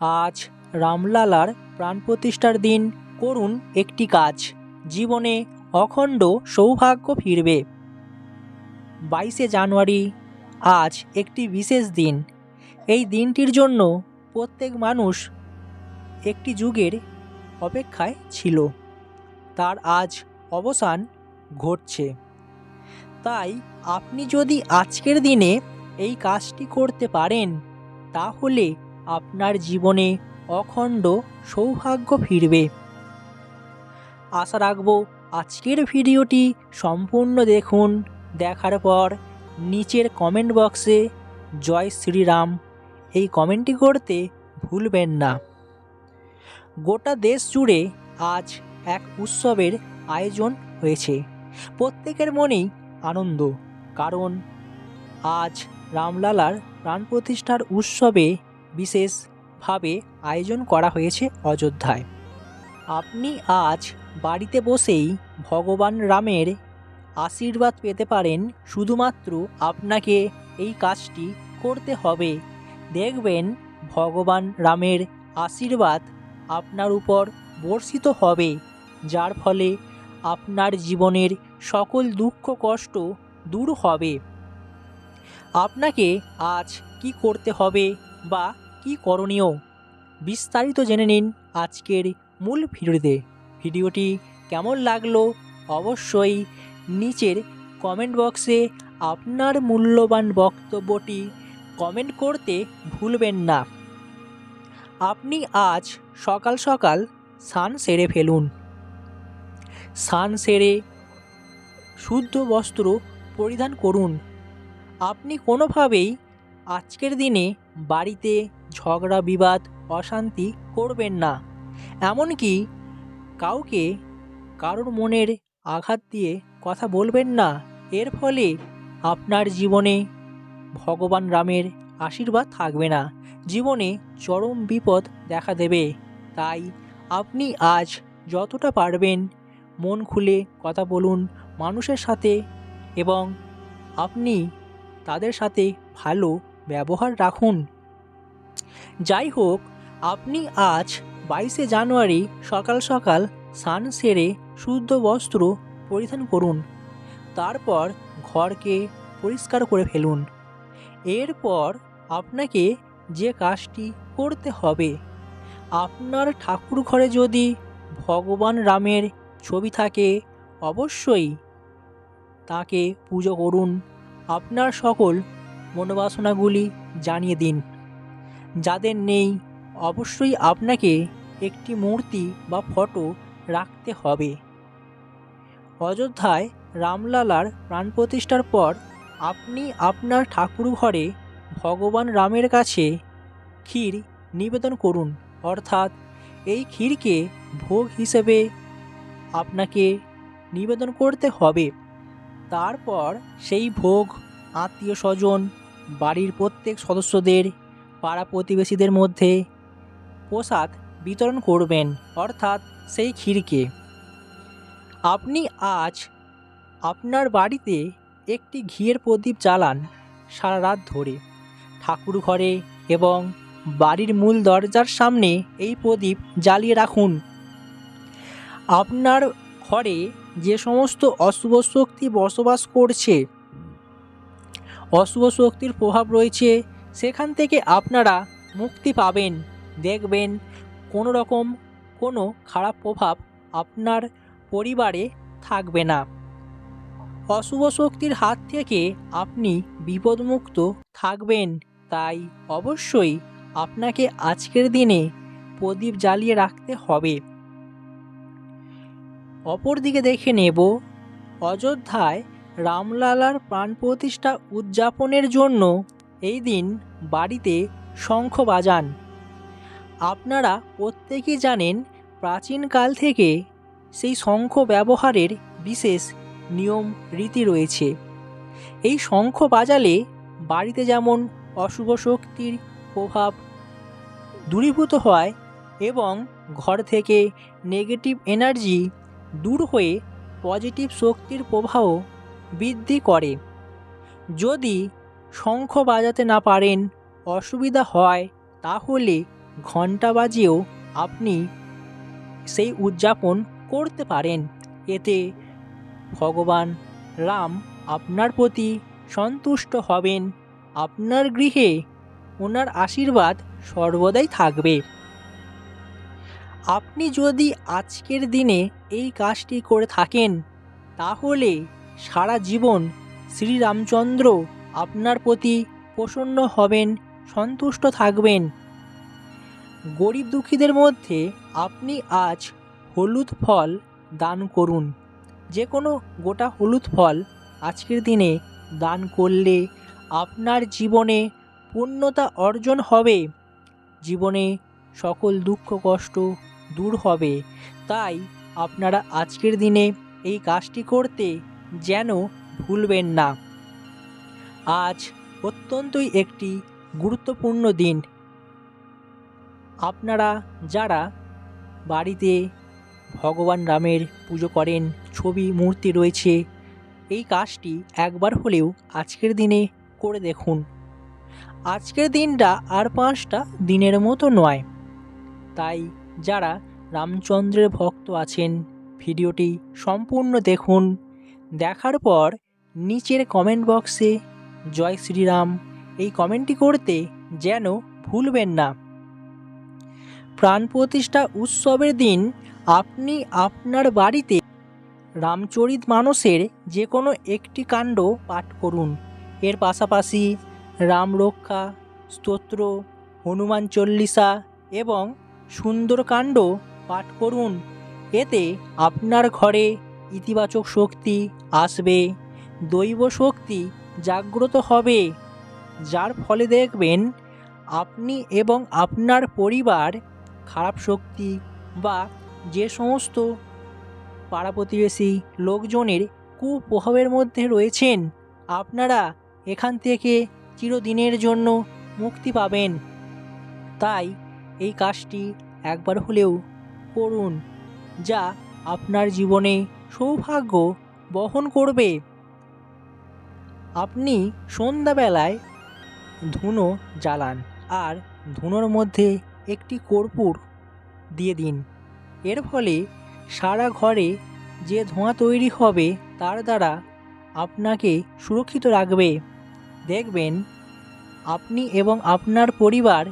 আজ রামলালার প্রাণ প্রতিষ্ঠার দিন। করুন একটি কাজ। জীবনে অখণ্ড সৌভাগ্য ফিরবে। বাইশে জানুয়ারি, আজ একটি বিশেষ দিন। এই দিনটির জন্য প্রত্যেক মানুষ একটি যুগের অপেক্ষায় ছিল। তার আজ অবসান ঘটছে। তাই আপনি যদি আজকের দিনে এই কাজটি করতে পারেন, তাহলে আপনার জীবনে অখণ্ড সৌভাগ্য ফিরবে। আশা রাখব আজকের ভিডিওটি সম্পূর্ণ দেখুন। দেখার পর নিচের কমেন্ট বক্সে জয় শ্রীরাম। এই কমেন্টটি করতে ভুলবেন না। গোটা দেশ জুড়ে আজ এক উৎসবের আয়োজন হয়েছে। প্রত্যেকের মনেই আনন্দ, কারণ আজ রামলালার প্রাণ প্রতিষ্ঠার উৎসবে বিশেষভাবে আয়োজন করা হয়েছে অযোধ্যায়। আপনি আজ বাড়িতে বসেই ভগবান রামের আশীর্বাদ পেতে পারেন, শুধুমাত্র আপনাকে এই কাজটি করতে হবে। দেখবেন, ভগবান রামের আশীর্বাদ আপনার উপর বর্ষিত হবে, যার ফলে আপনার জীবনের সকল দুঃখ, কষ্ট দূর হবে। আপনাকে আজ কি করতে হবে বা কি করণীয়? বিস্তারিত জেনে নিন আজকের মূল ভিডিওতে। ভিডিওটি কেমন লাগল অবশ্যই নিচের কমেন্ট বক্সে আপনার মূল্যবান বক্তব্যটি কমেন্ট করতে ভুলবেন না। আপনি আজ সকাল সকাল স্নান সেরে ফেলুন। স্নান সেরে শুদ্ধ বস্ত্র পরিধান করুন। আপনি কোনোভাবেই আজকের দিনে বাড়িতে ঝগড়া, বিবাদ, অশান্তি করবেন না। এমনকি কাউকে কারোর মনের আঘাত দিয়ে কথা বলবেন না। এর ফলে আপনার জীবনে ভগবান রামের আশীর্বাদ থাকবে না। জীবনে চরম বিপদ দেখা দেবে। তাই আপনি আজ যতটা পারবেন মন খুলে কথা বলুন মানুষের সাথে এবং আপনি তাদের সাথে ভালো ব্যবহার রাখুন। যাই হোক, আপনি আজ বাইশে জানুয়ারি সকাল সকাল স্নান সেরে শুদ্ধ বস্ত্র পরিধান করুন। তারপর ঘরকে পরিষ্কার করে ফেলুন। এরপর আপনাকে যে কাজটি করতে হবে, আপনার ঠাকুর ঘরে যদি ভগবান রামের ছবি থাকে, অবশ্যই তাকে পুজো করুন। আপনার সকল মনোবাসনাগুলি জানিয়ে দিন। যাদের নেই, অবশ্যই আপনাকে একটি মূর্তি বা ফটো রাখতে হবে। অযোধ্যায় রামলালার প্রাণ প্রতিষ্ঠার পর আপনি আপনার ঠাকুর ঘরে ভগবান রামের কাছে ক্ষীর নিবেদন করুন। অর্থাৎ এই ক্ষীরকে ভোগ হিসেবে আপনাকে নিবেদন করতে হবে। তারপর সেই ভোগ আত্মীয় স্বজন, বাড়ির প্রত্যেক সদস্যদের পাড়া প্রতিবেশীদের মধ্যে প্রসাদ বিতরণ করবেন, অর্থাৎ সেই ক্ষীরকে। আপনি আজ আপনার বাড়িতে একটি ঘিয়ের প্রদীপ জ্বালান সারা রাত ধরে। ঠাকুর ঘরে এবং বাড়ির মূল দরজার সামনে এই প্রদীপ জ্বালিয়ে রাখুন। আপনার ঘরে যে সমস্ত অশুভ শক্তি বসবাস করছে, অশুভ শক্তির প্রভাব রয়েছে সেখান থেকে আপনারা মুক্তি পাবেন। দেখবেন কোনো রকম কোনো খারাপ প্রভাব আপনার পরিবারে থাকবে না। অশুভ শক্তির হাত থেকে আপনি বিপদমুক্ত থাকবেন। তাই অবশ্যই আপনাকে আজকের দিনে প্রদীপ জ্বালিয়ে রাখতে হবে। অপরদিকে দেখে নেব, অযোধ্যায় রামলালার প্রাণ প্রতিষ্ঠা উদযাপনের জন্য এই দিন বাড়িতে শঙ্খ বাজান। আপনারা প্রত্যেকেই জানেন প্রাচীনকাল থেকে সেই শঙ্খ ব্যবহারের বিশেষ নিয়ম, রীতি রয়েছে। এই শঙ্খ বাজালে বাড়িতে যেমন অশুভ শক্তির প্রভাব দূরীভূত হয় এবং ঘর থেকে নেগেটিভ এনার্জি দূর হয়ে পজিটিভ শক্তির প্রবাহ বৃদ্ধি করে। যদি শঙ্খ বাজাতে না পারেন, অসুবিধা হয়, তাহলে ঘণ্টা বাজিয়েও আপনি সেই উদযাপন করতে পারেন। এতে ভগবান রাম আপনার প্রতি সন্তুষ্ট হবেন, আপনার গৃহে ওনার আশীর্বাদ সর্বদাই থাকবে। আপনি যদি আজকের দিনে এই কাজটি করে থাকেন, তাহলে সারা জীবন শ্রীরামচন্দ্র আপনার প্রতি প্রসন্ন হবেন, সন্তুষ্ট থাকবেন। গরিব দুঃখীদের মধ্যে আপনি আজ হলুদ ফল দান করুন। যে কোনো গোটা হলুদ ফল আজকের দিনে দান করলে আপনার জীবনে পূর্ণতা অর্জন হবে। জীবনে সকল দুঃখ কষ্ট দূর হবে। তাই আপনারা আজকের দিনে এই কাজটি করতে যেন ভুলবেন না। আজ অত্যন্তই একটি গুরুত্বপূর্ণ দিন। আপনারা যারা বাড়িতে ভগবান রামের পুজো করেন, ছবি, মূর্তি রয়েছে, এই কাজটি একবার হলেও আজকের দিনে করে দেখুন। আজকের দিনটা আর পাঁচটা দিনের মতো নয়। তাই যারা রামচন্দ্রের ভক্ত আছেন, ভিডিওটি সম্পূর্ণ দেখুন। দেখার পর নিচের কমেন্ট বক্সে জয় শ্রীরাম, এই কমেন্টটি করতে যেন ভুলবেন না। প্রাণ প্রতিষ্ঠা উৎসবের দিন আপনি আপনার বাড়িতে রামচরিত মানসের যে কোনো একটি কাণ্ড পাঠ করুন। এর পাশাপাশি রাম রক্ষা, স্তোত্র, হনুমান চল্লিশা এবং সুন্দরকাণ্ড পাঠ করুন। এতে আপনার ঘরে ইতিবাচক শক্তি আসবে, দৈব শক্তি জাগ্রত হবে। যার ফলে দেখবেন, আপনি এবং আপনার পরিবার খারাপ শক্তি বা যে সমস্ত পাড়া প্রতিবেশী লোকজনের কুপ্রভাবের মধ্যে রয়েছেন, আপনারা এখান থেকে চিরদিনের জন্য মুক্তি পাবেন। তাই এই কাজটি একবার হলেও করুন, যা আপনার জীবনে সৌভাগ্য বহন করবে। আপনি সন্ধ্যাবেলায় ধুনো জ্বালান আর ধুনোর মধ্যে একটি কর্পূর দিয়ে দিন। এর ফলে সারা ঘরে যে ধোঁয়া তৈরি হবে তার দ্বারা আপনাকে সুরক্ষিত রাখবে। দেখবেন, আপনি এবং আপনার পরিবার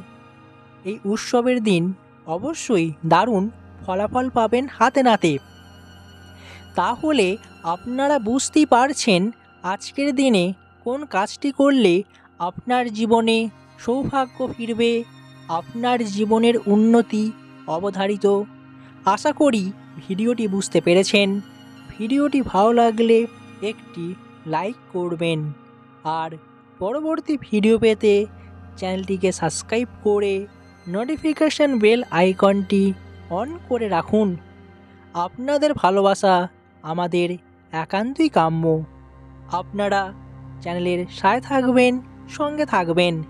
এই উৎসবের দিন অবশ্যই দারুণ ফলাফল পাবেন হাতে নাতে। তাহলে আপনারা বুঝতেই পারছেন আজকের দিনে কোন কাজটি করলে আপনার জীবনে সৌভাগ্য ফিরবে, আপনার জীবনের উন্নতি অবধারিত? আশা করি ভিডিওটি বুঝতে পেরেছেন। ভিডিওটি ভালো লাগলে একটি লাইক করবেন। আর পরবর্তী ভিডিও পেতে চ্যানেলটিকে সাবস্ক্রাইব করে নোটিফিকেশন বেল আইকনটি অন করে রাখুন। আপনাদের ভালোবাসা আমাদের একান্তই কাম্য। আপনারা চ্যানেলের সায় থাকবেন সঙ্গে থাকবেন।